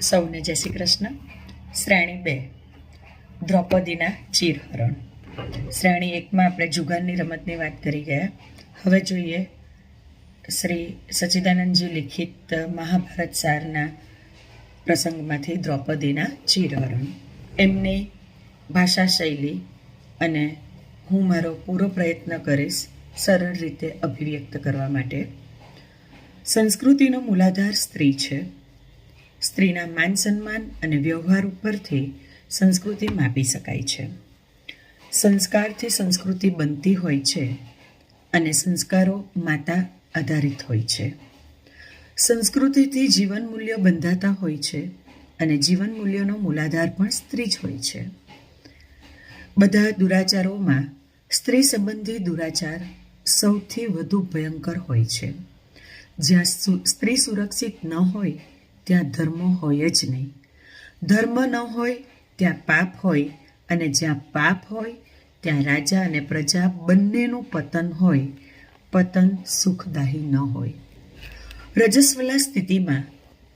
સૌને જય શ્રી કૃષ્ણ. શ્રેણી બે. દ્રૌપદીના ચીરહરણ. શ્રેણી એકમાં આપણે જુગારની રમતની વાત કરી ગયા. હવે જોઈએ શ્રી સચ્ચિદાનંદજી લિખિત મહાભારત સારના પ્રસંગમાંથી દ્રૌપદીના ચીરહરણ. એમની ભાષા શૈલી અને હું મારો પૂરો પ્રયત્ન કરીશ સરળ રીતે અભિવ્યક્ત કરવા માટે. સંસ્કૃતિનો મૂલાધાર સ્ત્રી છે. સ્ત્રીના માન સન્માન અને વ્યવહાર ઉપરથી સંસ્કૃતિ માપી શકાય છે. સંસ્કારથી સંસ્કૃતિ બનતી હોય છે અને સંસ્કારો માતા આધારિત હોય છે. સંસ્કૃતિથી જીવન મૂલ્યો બંધાતા હોય છે અને જીવન મૂલ્યોનો મૂલાધાર પણ સ્ત્રી જ હોય છે. બધા દુરાચારોમાં સ્ત્રી સંબંધી દુરાચાર સૌથી વધુ ભયંકર હોય છે. જ્યાં સ્ત્રી સુરક્ષિત ન હોય ત્યાં ધર્મ હોય જ નહીં. ધર્મ ન હોય, ત્યાં પાપ હોય અને જ્યાં પાપ હોય, ત્યાં રાજા અને પ્રજા બંનેનું પતન હોય. પતન સુખદાયી ન હોય. રજસ્વલા સ્થિતિમાં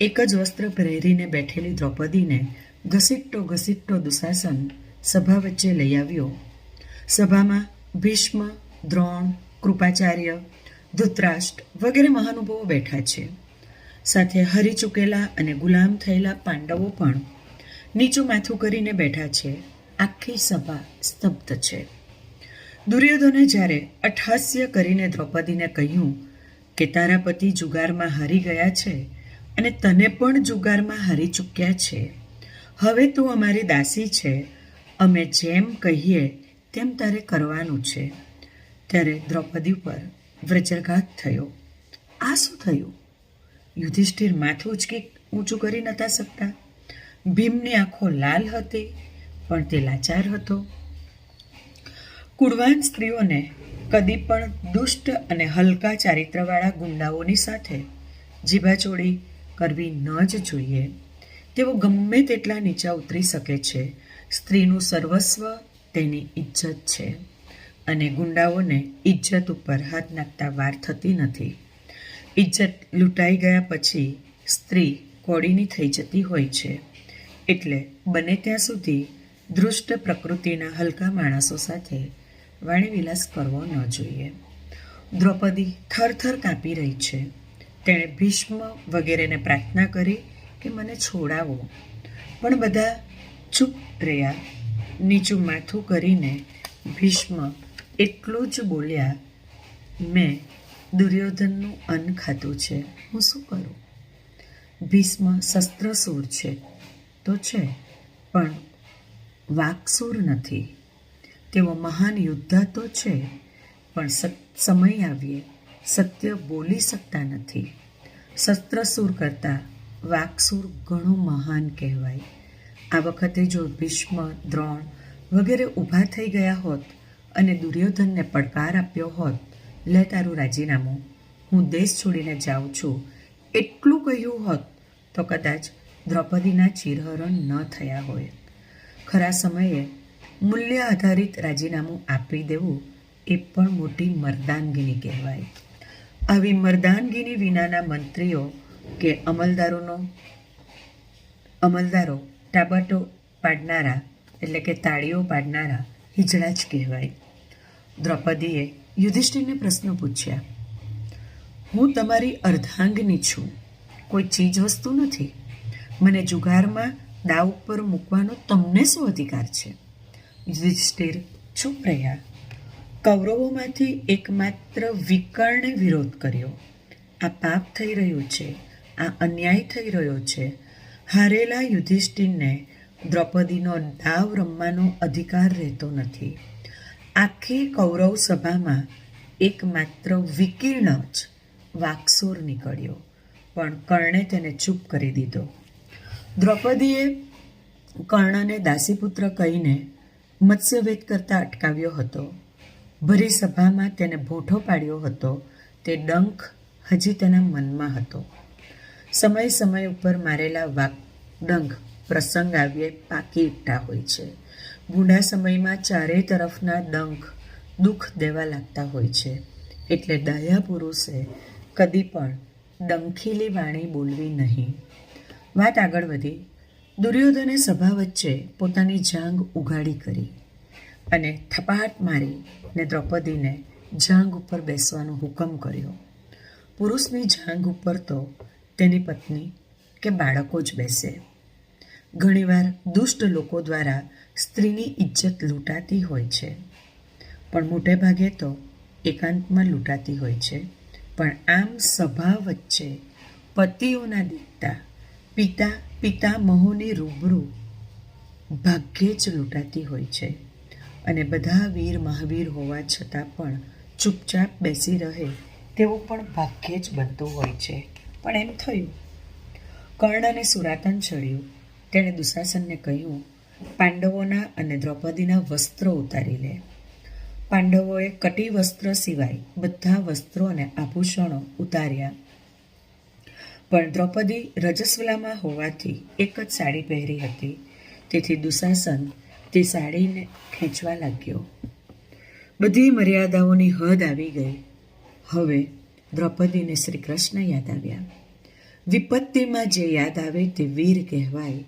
એક જ વસ્ત્ર પહેરીને બેઠેલી દ્રૌપદીને ઘસીટતો ઘસીટતો દુશાસન સભા વચ્ચે લઈ આવ્યો. સભામાં ભીષ્મ, દ્રોણ, કૃપાચાર્ય, ધૃતરાષ્ટ્ર વગેરે મહાનુભાવો બેઠા છે. સાથે હરી ચૂકેલા અને ગુલામ થયેલા પાંડવો પણ નીચું માથું કરીને બેઠા છે. આખી સભા સ્તબ્ધ છે. દુર્યોધને જ્યારે અઠહાસ્ય કરીને દ્રૌપદીને કહ્યું કે તારા પતિ જુગારમાં હારી ગયા છે અને તને પણ જુગારમાં હારી ચૂક્યા છે, હવે તું અમારી દાસી છે. અમે જેમ કહીએ તેમ તારે કરવાનું છે. ત્યારે દ્રૌપદી પર વજ્રઘાત થયો. આ શું થયું? યુધિષ્ઠિર માથું ઉચકી ઊંચું કરી નતા શકતા. ભીમની આંખો લાલ હતી, પણ તે લાચાર હતો. કુળવાન સ્ત્રીઓને કદી પણ દુષ્ટ અને હલકા ચારિત્રવાળા ગુંડાઓની સાથે જીભાચોળી કરવી ન જ જોઈએ. તેઓ ગમે તેટલા નીચા ઉતરી શકે છે. સ્ત્રીનું સર્વસ્વ તેની ઇજ્જત છે અને ગુંડાઓને ઇજ્જત ઉપર હાથ નાખતા વાર થતી નથી. ઇજ્જત લૂંટાઈ ગયા પછી સ્ત્રી કોડીની થઈ જતી હોય છે. એટલે બને ત્યાં સુધી દૃષ્ટ પ્રકૃતિના હલકા માણસો સાથે વાણીવિલાસ કરવો ન જોઈએ. દ્રૌપદી થરથર કાપી રહી છે. તેણે ભીષ્મ વગેરેને પ્રાર્થના કરી કે મને છોડાવો. પણ બધા ચૂપ રહ્યા. નીચું માથું કરીને ભીષ્મ એટલું જ બોલ્યા, મેં દુર્યોધનનું અન્ન ખાતું છે. હું શું કરું? ભીષ્મ શસ્ત્રસૂર છે. તો છે. પણ વાકસૂર નથી. તેઓ મહાન યોદ્ધા તો છે. પણ સમય આવીએ. સત્ય બોલી શકતા નથી. શસ્ત્રસૂર કરતાં વાકસૂર ઘણું મહાન કહેવાય. આ વખતે જો ભીષ્મ, દ્રોણ વગેરે ઊભા થઈ ગયા હોત અને દુર્યોધનને પડકાર આપ્યો હોત લે તારું રાજીનામું. હું દેશ છોડીને જાઉં છું. એટલું કહ્યું હોત તો કદાચ દ્રૌપદીના ચિરહરણ ન થયા હોય. ખરા સમયે મૂલ્ય આધારિત રાજીનામું આપી દેવું એ પણ મોટી મર્દાનગીની કહેવાય. આવી મર્દાનગીની વિનાના મંત્રીઓ કે અમલદારોનો અમલદારો ટાબાટો પાડનારા એટલે કે તાળીઓ પાડનારા હિજડા જ કહેવાય. દ્રૌપદીએ યુધિષ્ઠિરને પ્રશ્ન પૂછ્યા, હું તમારી અર્ધાંગની છું. કોઈ ચીજ વસ્તુ નથી. મને જુગારમાં દાવ ઉપર મૂકવાનો તમને શું અધિકાર છે? યુધિષ્ઠિર ચૂપ રહ્યા. કૌરવોમાંથી એકમાત્ર વિકર્ણે વિરોધ કર્યો. આ પાપ થઈ રહ્યું છે. આ અન્યાય થઈ રહ્યો છે. હારેલા યુધિષ્ઠિરને દ્રૌપદીનો દાવ રમવાનો અધિકાર રહેતો નથી. આખી કૌરવ સભામાં એકમાત્ર વિકીર્ણ જ વાકસુર નીકળ્યો, પણ કર્ણે તેને ચૂપ કરી દીધો. દ્રૌપદીએ કર્ણને દાસીપુત્ર કહીને મત્સ્યવેદ કરતા અટકાવ્યો હતો. ભરી સભામાં તેને ભોઠો પાડ્યો હતો. તે ડંખ હજી તેના મનમાં હતો. સમય સમય ઉપર મારેલા વાક ડંખ પ્રસંગ આવ્યે પાકી ઉઠતા હોય છે. બુઢા સમયમાં ચારેય તરફના ડંખ દુઃખ દેવા લાગતા હોય છે. એટલે દયા પુરુષે કદી પણ ડંખીલી વાણી બોલવી નહીં. વાત આગળ વધી. દુર્યોધને સભા વચ્ચે પોતાની જાંગ ઉઘાડી કરી અને થપાટ મારી ને દ્રૌપદીને જાંગ ઉપર બેસવાનો હુકમ કર્યો. પુરુષની જાંગ ઉપર તો તેની પત્ની કે બાળકો જ બેસે. ઘણીવાર દુષ્ટ લોકો દ્વારા સ્ત્રીની ઇજ્જત લૂંટાતી હોય છે. પણ મોટે ભાગે તો એકાંતમાં લૂંટાતી હોય છે. પણ આમ સભા વચ્ચે પતિઓના દીકતા, પિતા પિતા મહોની રૂબરૂ ભાગ્યે જ લૂંટાતી હોય છે. અને બધા વીર મહાવીર હોવા છતાં પણ ચૂપચાપ બેસી રહે તેવું પણ ભાગ્યે જ બનતું હોય છે. પણ એમ થયું. કર્ણને સુરાતન ચડ્યું. તેણે દુશાસનને કહ્યું પાંડવોના અને દ્રૌપદીના વસ્ત્રો ઉતારી લે. પાંડવોએ કટી વસ્ત્ર સિવાય બધા વસ્ત્રો અને આભૂષણો ઉતાર્યા. પણ દ્રૌપદી રજસ્વલામાં હોવાથી એક જ સાડી પહેરી હતી. તેથી દુશાસન તે સાડીને ખેંચવા લાગ્યો. બધી મર્યાદાઓની હદ આવી ગઈ. હવે દ્રૌપદીને શ્રી કૃષ્ણ યાદ આવ્યા. વિપત્તિમાં જે યાદ આવે તે વીર કહેવાય.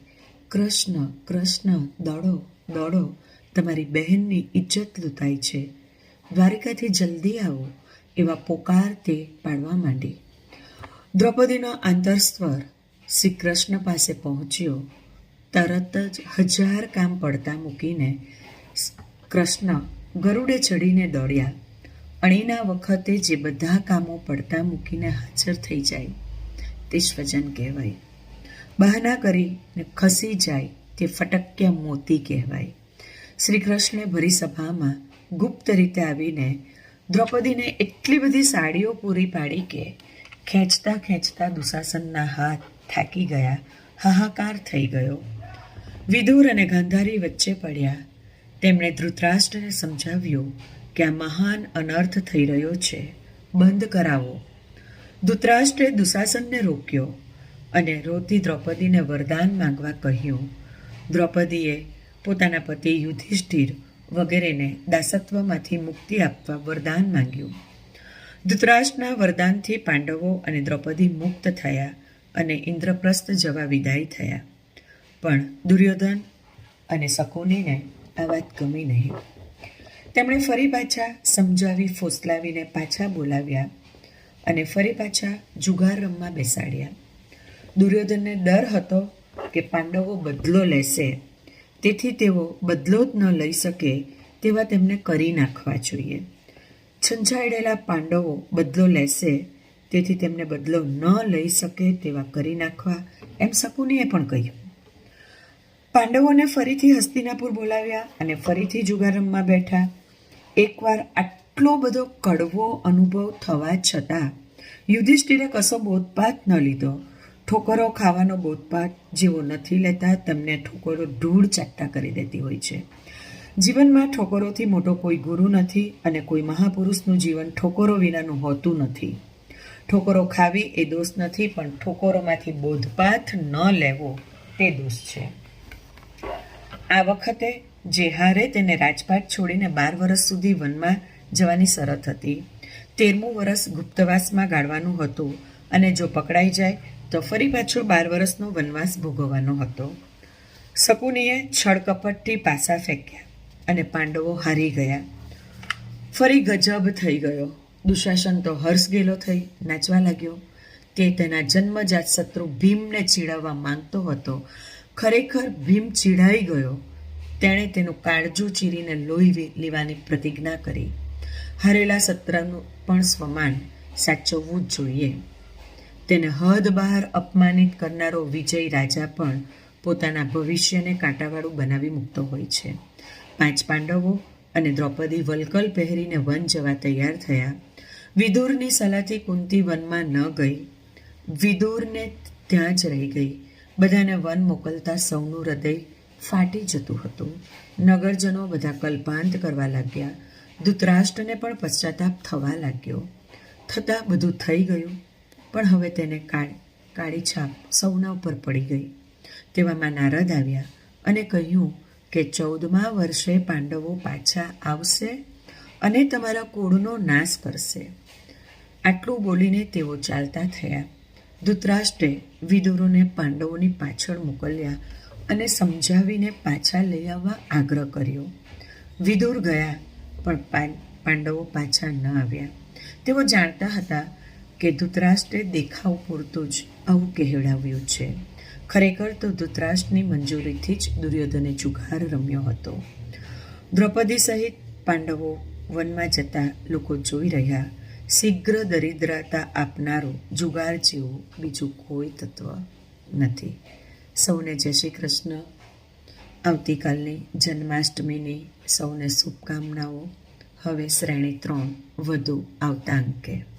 કૃષ્ણ કૃષ્ણ, દોડો દોડો, તમારી બહેનની ઇજ્જત લૂંટાય છે. દ્વારિકાથી જલ્દી આવો, એવા પોકાર તે પાડવા માંડી. દ્રૌપદીનો આંતરસ્વર શ્રી કૃષ્ણ પાસે પહોંચ્યો. તરત જ હજાર કામ પડતા મૂકીને કૃષ્ણ ગરુડે ચડીને દોડ્યા. અણીના વખતે જે બધા કામો પડતા મૂકીને હાજર થઈ જાય, તે સ્વજન કહેવાય. બહાના કરીને ખસી જાય તે ફટક્યા મોતી કહેવાય. શ્રી કૃષ્ણે ભરી સભામાં ગુપ્ત રીતે આવીને દ્રૌપદીને એટલી બધી સાડીઓ પૂરી પાડી કે ખેંચતા ખેંચતા દુશાસનના હાથ થાકી ગયા, હાહાકાર થઈ ગયો. વિદુર અને ગાંધારી વચ્ચે પડ્યા. તેમણે ધૃતરાષ્ટ્રને સમજાવ્યું કે આ મહાન અનર્થ થઈ રહ્યો છે. બંધ કરાવો. ધૃતરાષ્ટ્રે દુશાસનને રોક્યો. અને રોતી દ્રૌપદીને વરદાન માંગવા કહ્યું. દ્રૌપદીએ પોતાના પતિ યુધિષ્ઠિર વગેરેને દાસત્વમાંથી મુક્તિ આપવા વરદાન માંગ્યું. ધૃતરાષ્ટ્રના વરદાનથી પાંડવો અને દ્રૌપદી મુક્ત થયા અને ઇન્દ્રપ્રસ્થ જવા વિદાય થયા. પણ દુર્યોધન અને શકુનીને આ વાત ગમી નહીં. તેમણે ફરી પાછા સમજાવી ફોસલાવીને પાછા બોલાવ્યા અને ફરી પાછા જુગાર રમવા બેસાડ્યા. દુર્યોધનને ડર હતો કે પાંડવો બદલો લેશે. તેથી તેઓ બદલો જ ન લઈ શકે તેવા તેમને કરી નાખવા જોઈએ. છંછાયેલા પાંડવો બદલો લેશે, તેથી તેમને બદલો ન લઈ શકે તેવા કરી નાખવા એમ શકુનીએ પણ કહ્યું. પાંડવોને ફરીથી હસ્તિનાપુર બોલાવ્યા અને ફરીથી જુગારમમાં બેઠા. એકવાર આટલો બધો કડવો અનુભવ થવા છતાં યુધિષ્ઠિરે કશો બોધપાત ન લીધો. ઠોકરો ખાવાનો બોધપાઠ જેવો નથી લેતા, તેમને ઠોકરો ધૂળ ચાટતા કરી દેતી હોય છે. જીવનમાં ઠોકરોથી મોટો કોઈ ગુરુ નથી અને કોઈ મહાપુરુષનું જીવન ઠોકરો વિનાનું હોતું નથી. ઠોકરો ખાવી એ દોષ નથી, પણ ઠોકરોમાંથી બોધપાઠ ન લેવો તે દોષ છે. આ વખતે જે હારે તેને રાજપાટ છોડીને બાર વર્ષ સુધી વનમાં જવાની શરત હતી. તેરમું વર્ષ ગુપ્તવાસમાં ગાળવાનું હતું અને જો પકડાઈ જાય તો ફરી પાછો બાર વર્ષનો વનવાસ ભોગવવાનો હતો. શકુનીએ છળકપટથી પાસા ફેંક્યા અને પાંડવો હારી ગયા. ફરી ગજબ થઈ ગયો. દુશાસન તો હર્ષ ગેલો થઈ નાચવા લાગ્યો. તે તેના જન્મજાત શત્રુ ભીમને ચીડાવવા માંગતો હતો. ખરેખર ભીમ ચીડાઈ ગયો. તેણે તેનું કાળજું ચીરીને લોહી લેવાની પ્રતિજ્ઞા કરી. હરેલા સત્રનું પણ સ્વમાન સાચવવું જ જોઈએ. તેને હદ બહાર અપમાનિત કરનારો વિજય રાજા પણ પોતાના ભવિષ્યને કાંટાવાળું બનાવી મૂકતો હોય છે. પાંચ પાંડવો અને દ્રૌપદી વલકલ પહેરીને વન જવા તૈયાર થયા. વિદુરની સલાહથી કુંતી વનમાં ન ગઈ. વિદુરને ત્યાં જ રહી ગઈ. બધાને વન મોકલતા સૌનું હૃદય ફાટી જતું હતું. નગરજનો બધા કલ્પાંત કરવા લાગ્યા. ધૃતરાષ્ટ્રને પણ પશ્ચાતાપ થવા લાગ્યો. થતાં બધું થઈ ગયું. પણ હવે તેને કાળ કાળી છાપ સૌના ઉપર પડી ગઈ. તેવામાં નારદ આવ્યા અને કહ્યું કે ચૌદમા વર્ષે પાંડવો પાછા આવશે અને તમારા કુળનો નાશ કરશે. આટલું બોલીને તેઓ ચાલતા થયા. ધૃતરાષ્ટ્રે વિદુરોને પાંડવોની પાછળ મોકલ્યા અને સમજાવીને પાછા લઈ આવવા આગ્રહ કર્યો. વિદુર ગયા, પણ પાંડવો પાછા ન આવ્યા. તેઓ જાણતા હતા કે ધૃતરાષ્ટ્રે દેખાવ પૂરતું જ આવું કહેવડાવ્યું છે. ખરેખર તો ધૃતરાષ્ટ્રની મંજૂરીથી જ દુર્યોધને જુગાર રમ્યો હતો. દ્રૌપદી સહિત પાંડવો વનમાં જતા લોકો જોઈ રહ્યા, શીઘ્ર દરિદ્રતા આપનારો જુગાર જેવું બીજું કોઈ તત્વ નથી. સૌને જય શ્રી કૃષ્ણ. આવતીકાલની જન્માષ્ટમીની સૌને શુભકામનાઓ. હવે શ્રેણી ત્રણ, વધુ આવતા અંકે